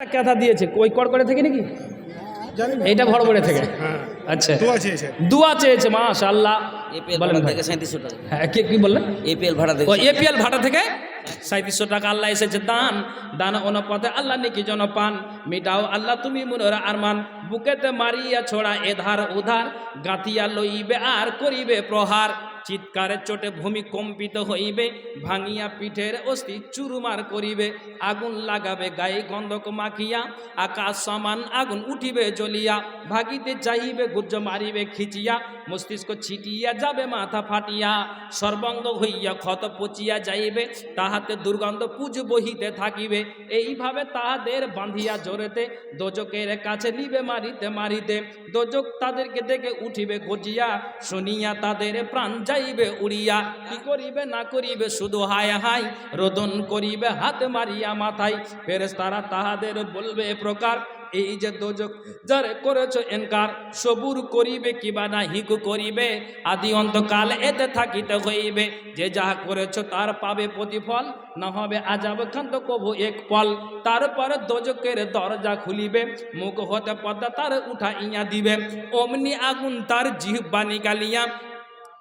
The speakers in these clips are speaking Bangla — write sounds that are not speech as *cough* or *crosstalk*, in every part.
কথা দিয়েছে। ওই কড়কড়ে থেকে নাকি? জানি না। এইটা থেকে। হ্যাঁ। আচ্ছা। দোয়া চেয়েছে। দুয়া চেয়েছে মাশা আল্লাহ এপিএল বলেন ভাড়া থেকে সাঁত্রিশশো টাকা। হ্যাঁ কি কি বললেন? এপিএল ভাড়া থেকে এপিএল ভাটা থেকে? সাঁত্রিশশো টাকা আল্লাহ এসেছে দান। দান অনুপাতে আল্লাহ নাকি জন পান মিটাও আল্লাহ তুমি মনের আরমান। বুকেতে মারিয়া ছোড়া এধার উধার গাঁথিয়া লইবে আর করিবে প্রহার। চিৎকারের চোটে ভূমি কম্পিত হইবে, ভাঙিয়া পিঠের অস্থি চুরমার করিবে, আগুন লাগাবে, গায়ে গন্ধক মাখিয়া, আকাশ সমান আগুন উঠিবে, জ্বলিয়া, ভাগিতে চাহিবে গুর্জ মারিবে, খিচিয়া, মস্তিষ্ক ছিটিয়া যাবে, মাথা ফাটিয়া, সর্বাঙ্গ হইয়া ক্ষত পচিয়া যাইবে, তাহাতে দুর্গন্ধ পুজ বহিতে থাকিবে, এইভাবে তাহাদের বাঁধিয়া জোরেতে দোজকের কাছে নিবে, মারিতে মারিতে, দোজক তাদেরকে দেখে উঠিবে গজিয়া শুনিয়া তাদের প্রাণ যাইবে উড়িয়া, কি করিবে, না করিবে, শুধু হায় হাই রোদন করিবে, হাত মারিয়া মাথায়। ফেরেস তারা তাহাদের বলবে প্রকার, এই যে দোজক যারে করেছ এনকার, সবুর করিবে কিবা না, হিকু করিবে, আদি অন্তকাল এতে থাকিতে হইবে। যে যাহা করেছ তার পাবে প্রতিফল, না হবে আজাব খান্ত কবু এক পল। তারপর দোজকের দরজা খুলিবে, মুখ হতে পদ্মা তার উঠা ইয়া দিবে। অমনি আগুন তার জিহ্বা নিকালিয়া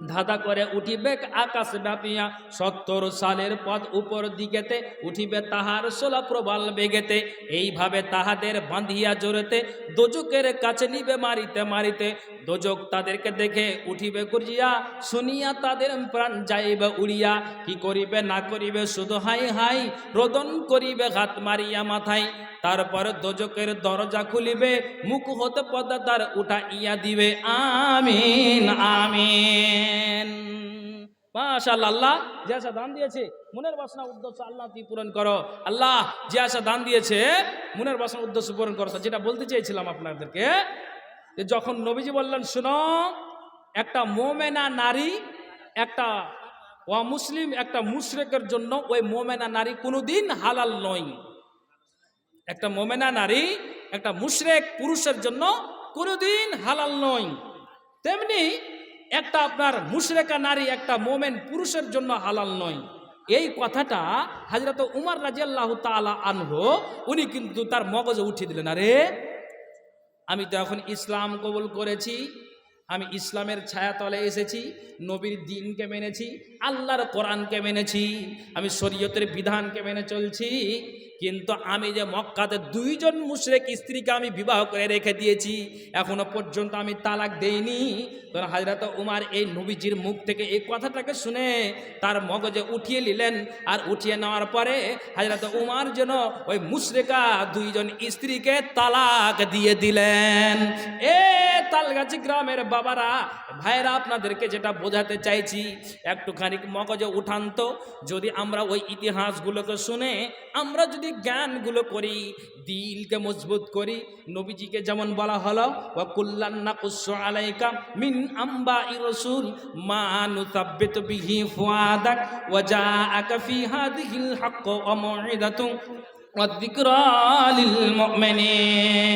ধাঁধা করে উঠিবে আকাশ ব্যাপিয়া সত্তর সালের পথ উপর দিকেতে উঠিবে তাহার সোলা প্রবাল বেগেতে। এইভাবে তাহাদের বাঁধিয়া জোরেতে দোজুকের কাছে নিবে মারিতে মারিতে দোজক তাদেরকে দেখে উঠিবে গুরজিয়া, শুনিয়া তাদের প্রাণ যাইবে উড়িয়া। কি করিবে, না করিবে, শুধু হাই হাই রোদন করিবে হাত মারিয়া মাথায়। তারপর দোজকের দরজা খুলিবে, মুখ হতে পদ্মা তার উঠা ইয়া দিবে। আমিন আমিন। আল্লাহ যে আশা দান দিয়েছে, মনের বাসনা উদ্দেশ্য আল্লাহ তুই পূরণ করো। আল্লাহ দান দিয়েছে, মনের বাসনা পূরণ করো। যেটা বলতে চেয়েছিলাম আপনাদেরকে যে যখন নবীজি বললেন, শুনো, একটা মোমেনা নারী, একটা অমুসলিম, একটা মুশরেকের জন্য ওই মোমেনা নারী কোনোদিন হালাল নয়। একটা মোমেনা নারী, একটা মুশরেক পুরুষের জন্য কোনোদিন হালাল নয়। তেমনি একটা আপনার মুশরেকা নারী, একটা মোমেন পুরুষের জন্য হালাল নয়। এই কথাটা হাজরত উমার রাজিয়াল্লাহ তালা আনহ, উনি কিন্তু তার মগজে উঠিয়ে দিলেন, আরে আমি তো এখন ইসলাম কবুল করেছি আমি ইসলামের ছায়াতলে এসেছি নবীর দিনকে মেনেছি আল্লাহর কোরআনকে মেনেছি, আমি শরীয়তের বিধানকে মেনে চলছি, কিন্তু আমি যে মক্কাতে দুইজন মুশরেক স্ত্রীকে আমি বিবাহ করে রেখে দিয়েছি, এখনও পর্যন্ত আমি তালাক দেইনি। তোর হাজরত উমার এই নবীজির মুখ থেকে এই কথাটাকে শুনে তার মগজে উঠিয়ে নিলেন, আর উঠিয়ে নেওয়ার পরে হাজরত উমার যেন ওই মুশরেকা দুইজন স্ত্রীকে তালাক দিয়ে দিলেন। এ তালগাছি গ্রামের বাবারা ভাইরা আপনাদেরকে যেটা বোঝাতে চাইছি, একটুখানি মগজে উঠান্ত, যদি আমরা ওই ইতিহাসগুলোকে শুনে, আমরা যদি জ্ঞানগুলো করি, দিলকে মজবুত করি, নবীজিকে যেমন বলা হলো, ওয়া কুল্লান্না আলাইকা মিন আম্বা রসুল মা নুসাব্বিতু বিহি লিল মুমিনিন।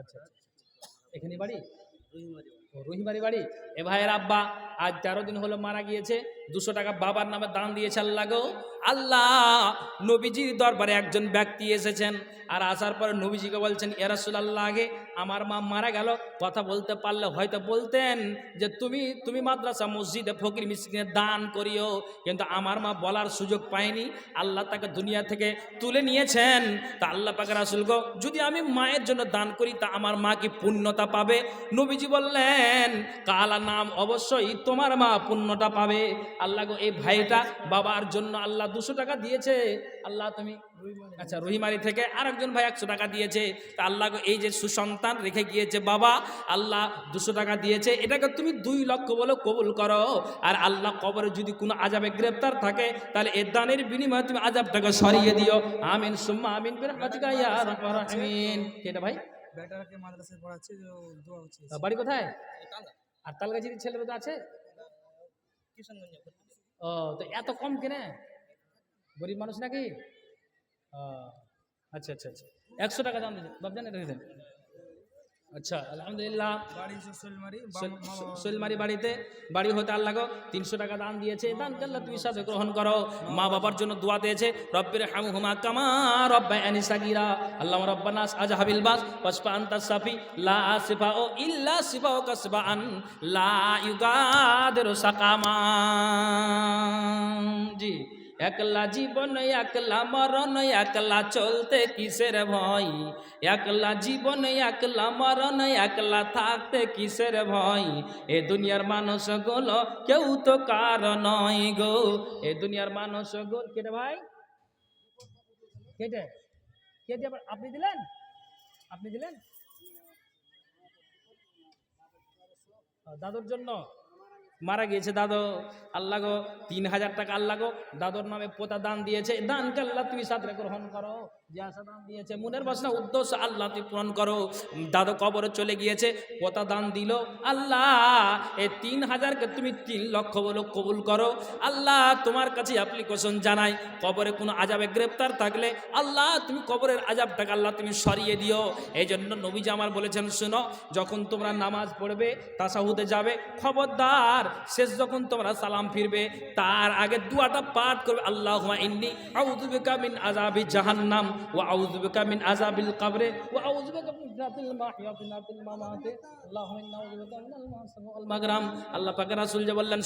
আচ্ছা। এখানে বাড়ি? ও, রহিমারি বাড়ি? এ ভাইয়ের আব্বা, আজ তেরো দিন হলো মারা গিয়েছে, দুশো টাকা বাবার নামে দান দিয়েছে আল্লাহ গো। আল্লাহ, নবীজির দরবারে একজন ব্যক্তি এসেছেন, আর আসার পরে নবীজিকে বলছেন এরাসুল্লাহ আগে আমার মা মারা গেল, কথা বলতে পারলে হয়তো বলতেন যে তুমি তুমি মাদ্রাসা, মসজিদে ফকির মিসকিনে দান করিও, কিন্তু আমার মা বলার সুযোগ পায়নি। আল্লাহ তাকে দুনিয়া থেকে তুলে নিয়েছেন। তা আল্লাহ পাকে রাসুল গো, যদি আমি মায়ের জন্য দান করি, তা আমার মা কি পূর্ণতা পাবে? নবীজি বললেন কালা নাম অবশ্যই তোমার মা পুণ্যটা পাবে। আল্লাহ গো, এই ভাইটা বাবার জন্য আল্লাহ দুশো টাকা দিয়েছে। আল্লাহ তুমি আচ্ছা রহিমারি থেকে আরেকজন ভাই একশো টাকা দিয়েছে। তা আল্লাহ এই যে সুসন্তান রেখে গিয়েছে বাবা, আল্লাহ দুশো টাকা দিয়েছে। এটাকে তুমি দুই লক্ষ বলে কবুল করো। আর আল্লাহ কবরে যদি কোনো আজাবে গ্রেপ্তার থাকে, তাহলে এ দানের বিনিময়ে তুমি আজাবটাকে সরিয়ে দিও। আমিন, সুম্মা আমিন কেটা ভাই? বেটারাকে মাদ্রাসায় পড়াচ্ছে তো দোয়া হচ্ছে। বাড়ি কোথায়? আর তালগাছির ছেলেরা তো আছে? ও তো এত কম কেনে? গরিব মানুষ নাকি? ও, আচ্ছা আচ্ছা আচ্ছা। একশো টাকা দাম দিয়েছেন বাবজান এটা আচ্ছা আলহামদুলিল্লাহ। শৈলমারি বাড়িতে বাড়ি হতে আল্লাহ তিনশো টাকা দান দিয়েছে। দান কাল্লা তুমি সাথে গ্রহণ করো। মা বাবার জন্য দোয়া দিয়েছে রব্বির হামু হুমা কামা রব্বা আনি সাগিরা। আল্লাহ রব্বানাস আজ হাবিল বাস পশপা আন্তা সাফি লা সিফা ও ইল্লা সিফা ও কাসবা আন লা ইউগাদিরু সাকামা। জি। একলা জীবন, একলা মরণ, একলা চলতে কিসের ভয়? একলা জীবন, একলা মরণ, একলা থাকতে কিসের ভয়? এ দুনিয়ার মানুষগুলো কেউ তো কার নয় গো। এ দুনিয়ার মানুষগুলো কেটে ভাই? কেটে কেটে আপনি দিলেন? আপনি দিলেন? দাদুর জন্য? মারা গিয়েছে, দাদো। আল্লাহ গো, তিন হাজার টাকা আল্লাহ গো, দাদুর নামে পোতা দান দিয়েছে। দান আল্লাহ তুমি সাথে গ্রহণ করো। মনের বাসনা, উদ্দেশ্য, আল্লাহ তুই পূরণ করো। দাদু কবরে চলে গিয়েছে, পোতা দান দিল। আল্লাহ এই তিন হাজারকে তুমি তিন লক্ষ বলো কবুল করো। আল্লাহ, তোমার কাছে অ্যাপ্লিকেশন জানাই। কবরে কোনো আজাবে গ্রেপ্তার থাকলে আল্লাহ, তুমি কবরের আজাবটাকে আল্লাহ তুমি সরিয়ে দিও। এই জন্য নবীজি আমার বলেছেন, শুনো, যখন তোমরা নামাজ পড়বে, তাসাহুদে যাবে, খবরদার, শেষ যখন তোমরা সালাম ফিরবে, তার আগে দুয়াটা পাঠ করবে আল্লাহ ইন্নি আউযুবিকা মিন আযাবি জাহান্নাম। আল্লাহ পাকের রাসূল যে বললেন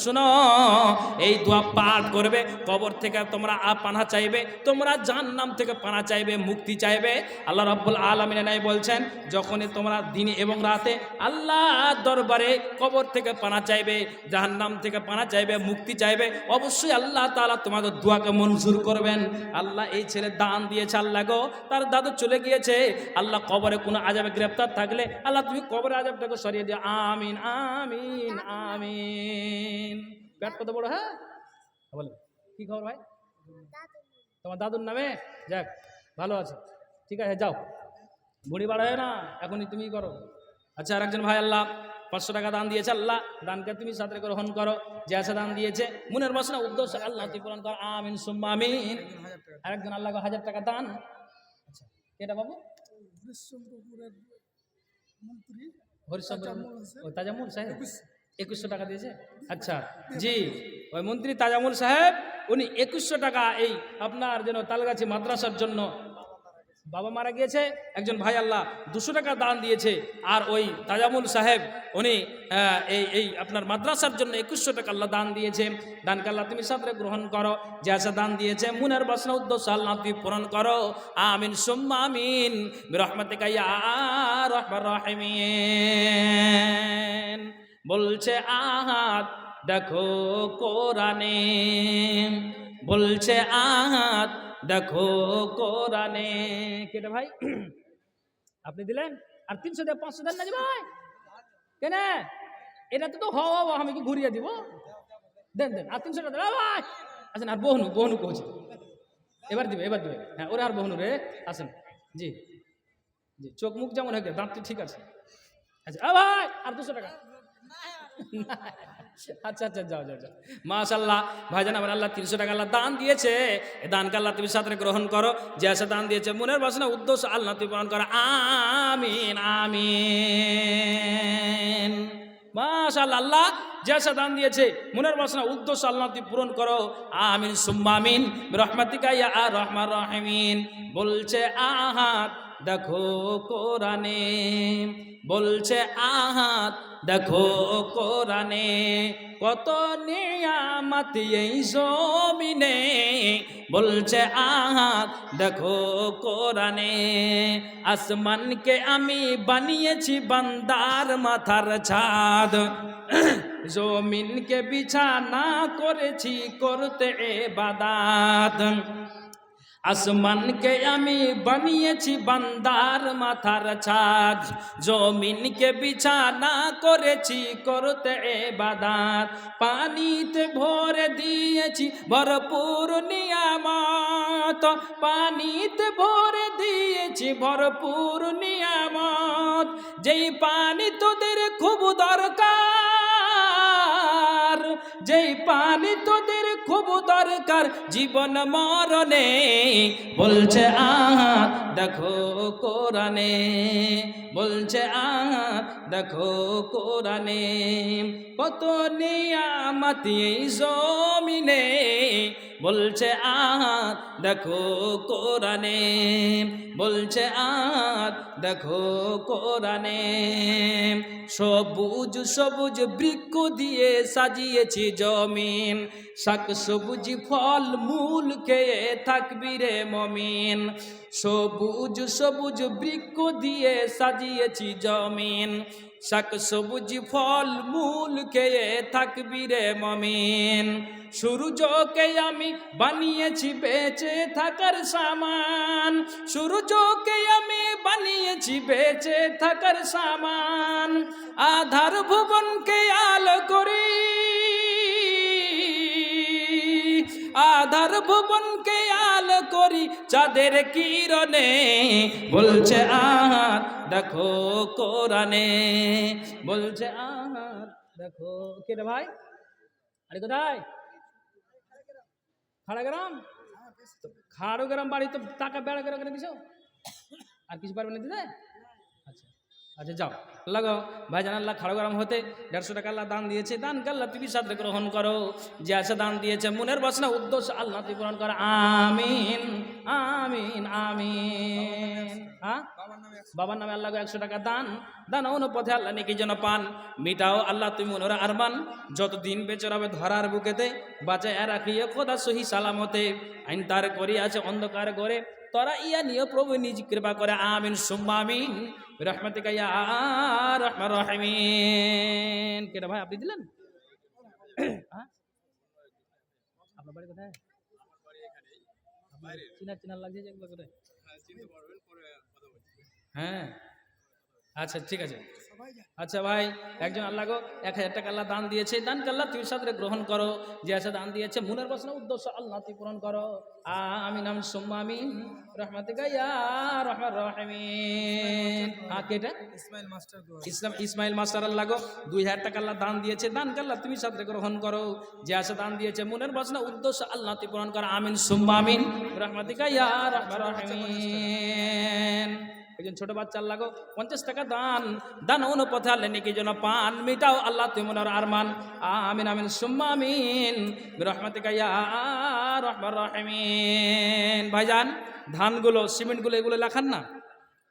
এই দোয়া পাঠ করবে, কবর থেকে তোমরা আ পানা চাইবে, তোমরা জাহান্নাম থেকে পানা চাইবে, মুক্তি চাইবে। আল্লাহ রাব্বুল আলামিন বলছেন, যখনই তোমরা দিনে এবং রাতে আল্লাহ দরবারে কবর থেকে পানা চাইবে, জাহান্নাম থেকে পানা চাইবে, মুক্তি চাইবে, অবশ্যই আল্লাহ তাআলা তোমাদের দোয়াকে মঞ্জুর করবেন। আল্লাহ এই ছেলে দান দিয়েছে, আল্লাহ গো, তার দাদু চলে গিয়েছে। আল্লাহ কবরে কোনো আজাবে গ্রেপ্তার থাকলে আল্লাহ তুমি কবরে আজাবটাকে সরিয়ে দিও। আমিন আমিন আমিন। ব্যাট কত বড় হ্যাঁ? বলে। কি খবর ভাই? তোমার দাদুর নামে? যাক, ভালো আছে। ঠিক আছে, যাও। বুড়ি বাড়ায় না, এখনই তুমি করো। আচ্ছা আর একজন ভাই আল্লাহ। পাঁচশো টাকা দান দিয়েছে আল্লাহ। দানকে তুমি সাথে গ্রহণ করো। যে আছে দান দিয়েছে। মনের বাসনা উদ্দেশ্য আল্লাহ তুই পূরণ কর। আমিন সুম্মা আমিন। আরেকজন আল্লাহ হাজার টাকা দান। আচ্ছা এটা বাবু? মন্ত্রী। তাজামুল সাহেব? একুশশো টাকা দিয়েছে? আচ্ছা জি। ওই মন্ত্রী তাজামুল সাহেব উনি একুশশো টাকা এই আপনার যেন তালগাছি মাদ্রাসার জন্য বাবা মারা গিয়েছে, একজন ভাই আল্লাহ দুশো টাকা দান দিয়েছে, আর ওই তাজামুল সাহেব, উনি এই এই আপনার মাদ্রাসার জন্য একুশশো টাকা আল্লাহ দান দিয়েছে। দানকে আল্লাহ তুমি সাথে গ্রহণ করো? যে আসা দান দিয়েছে, মুনের বাসনা উদ্দেশ্য আল্লাহ তুমি পূরণ করো। আমিন, সুম্মা রহমতে বলছে আহাত দেখো কোরআনে। বলছে আহাত দেখো কোরআনে। কেটে ভাই? আপনি দিলেন? আর তিনশো দিয়ে পাঁচশো দেন না যে ভাই? কেন? এটা তো হওয়া আমি কি ঘুরিয়ে দিব? দেন দেন, আর তিনশো টাকা ভাই! আসেন, আর বহনু বহনু কହୁছি এবার দিবে এবার দিবে। হ্যাঁ ওরা আর বহনু রে, আসেন। জি জি, চোখ মুখ যেমন হয়ে গেছে দাঁত তো ঠিক আছে। আচ্ছা ভাই! আর দুশো টাকা। *laughs* আচ্ছা আচ্ছা যাও যাও যাও। মাশাল্লাহ ভাইজান, আমার আল্লাহ তিনশো টাকা আল্লাহ দান দিয়েছে। এ দানকে আল্লাহ তুমি সাথে গ্রহণ করো। যে আসে দান দিয়েছে, মনের বাসনা, উদ্দেশ্য আল্লাহ তুমি পালন করো। আমিন আমিন। মাশাল্লাহ আল্লাহ যে দান দিয়েছে। মনের বাসনা, উদ্দেশ্য আল্লাহ পূরণ করো। আমিন সুম্মামিন রহমাতিকা ইয়া আর রহমান রহমিন। বলছে, আহাত, দেখো কোরআনে। বলছে, আহাত, দেখো কোরআনে। কত নিয়ামত এই জমিনে। বলছে, আহাত, দেখো কোরআনে। আসমানকে আমি বানিয়েছি বান্দার মাথার ছাদ। জমিনকে বিছানা করেছি করতে বাদাত। আসমানকে আমি বানিয়েছি বান্দার মাথার ছাদ। জমিনকে বিছানা করেছি করতে এ বাদাত। পানিতে ভরে দিয়েছি ভরপুর নিয়ামত। পানিতে ভরে দিয়েছি ভরপুর নিয়ামত। যেই পানি তোদের খুব দরকার যেই পানি তোদের খুব দরকার, জীবন মরণে। বলছে, আহ, দেখো কোরআনে। বলছে, আহ, দেখো কোরআনে। কত নিয়ামত জমিনে। বলছে আর দেখো কোরআনে। বলছে আর দেখো কোরআনে। সবুজ সবুজ বৃক্ষ দিয়ে সাজিয়েছি জমিন। শাক, সবুজ ফল, মূল খেয়ে থাকবি রে মমিন। সবুজ সবুজ বৃক্ষ দিয়ে সাজিয়েছি জমিন। শাক সবুজ ফল মূল খেয়ে থাকবি রে মমিন। সূর্যকে আমি বানিয়েছি, বেঁচে থাকার সামান। সূর্যকে আমি বানিয়েছি, বেঁচে থাকার সামান। আধার ভুবনকে আলো করি। আধার ভুবনকে আলো করি চাঁদের কিরণে। বলছে আর দেখো কোরআনে। বলছে আর দেখো কে রে ভাই? আরে কোথায়? খাড়াগ্রাম? খাড়াগ্রাম বাড়ি তো টাকা বেড়া করে দিছো আর কিছু পারবে না আচ্ছা আচ্ছা যাও। লাগাও ভাইজান আল্লাহ খাড়াগ্রাম হতে। দেড়শো টাকা আল্লাহ দান দিয়েছে। দান আল্লাহ তুমি সাথে গ্রহণ করো। যে আছে দান দিয়েছে। মনের বাসনা, উদ্দেশ্য আল্লাহ তুই পূরণ করো। আমিন আমিন আমিন। হ্যাঁ? বাবার নামে আল্লাহ একশো টাকা দান। দান অন্য পথে আল্লাহ নাকি যেন পান। মিটাও আল্লাহ তুমি মনোরা আরমান যতদিন বেঁচে রবে ধরার বুকেতে, বাঁচায় রাখিয়ে খোদা সহি সালামতে। আইন তার করি আছে, অন্ধকার করে। তোরা ইয়া নিয়ে প্রভু, নিজ কৃপা করে। আমিন, সুম্মা আমিন রহমতিকা ইয়া রহমান রহমিন। কেটা ভাই আপনি দিলেন? হ্যাঁ? আপনার বাড়ি কোথায়? লাগছে যে কোথায় হ্যাঁ। আচ্ছা ঠিক আছে। আচ্ছা ভাই একজন আল্লাহ গো এক হাজার টাকা আল্লাহ দান দিয়েছে। দান আল্লাহ তুই সাথে গ্রহণ করো। যে আছে দান দিয়েছে মনের বাসনা উদ্দেশ্য আল্লাহ তুই পূরণ করো। আমিন। আমিন সুম্মা মাস্টার ইসলাম ইসমাইল মাস্টার আল্লাহ গো দুই হাজার টাকা আল্লাহ দান দিয়েছে। দান আল্লাহ তুমি সাথে গ্রহণ করো। যে আছে দান দিয়েছে মনের বাসনা উদ্দেশ্য আল্লাহ তুই পূরণ করো। আমিন সুম্মা আমিন। রহমাতিকা ইয়া রহিমিন। একজন ছোট বাচ্চা আল্লাহ গো পঞ্চাশ টাকা দান। দান অনুপথে আল্লাহ নাকি যেন পান। মিটাও আল্লাহ তুই মনের আরমান। আমিন আমিন, সুম্মা আমিন। রহমাতিকা ইয়া রহিমিন। ভাইজান, ধানগুলো, সিমেন্টগুলো এগুলো লেখান না?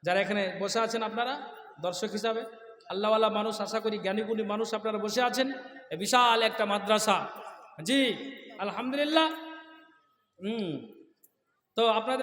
যারা এখানে বসে আছেন আপনারা, দর্শক হিসাবে। আল্লাহওয়ালা মানুষ, আশা করি জ্ঞানীগুণী মানুষ আপনারা বসে আছেন। বিশাল একটা মাদ্রাসা। জি, আলহামদুলিল্লাহ। হুম, তো আপনাদের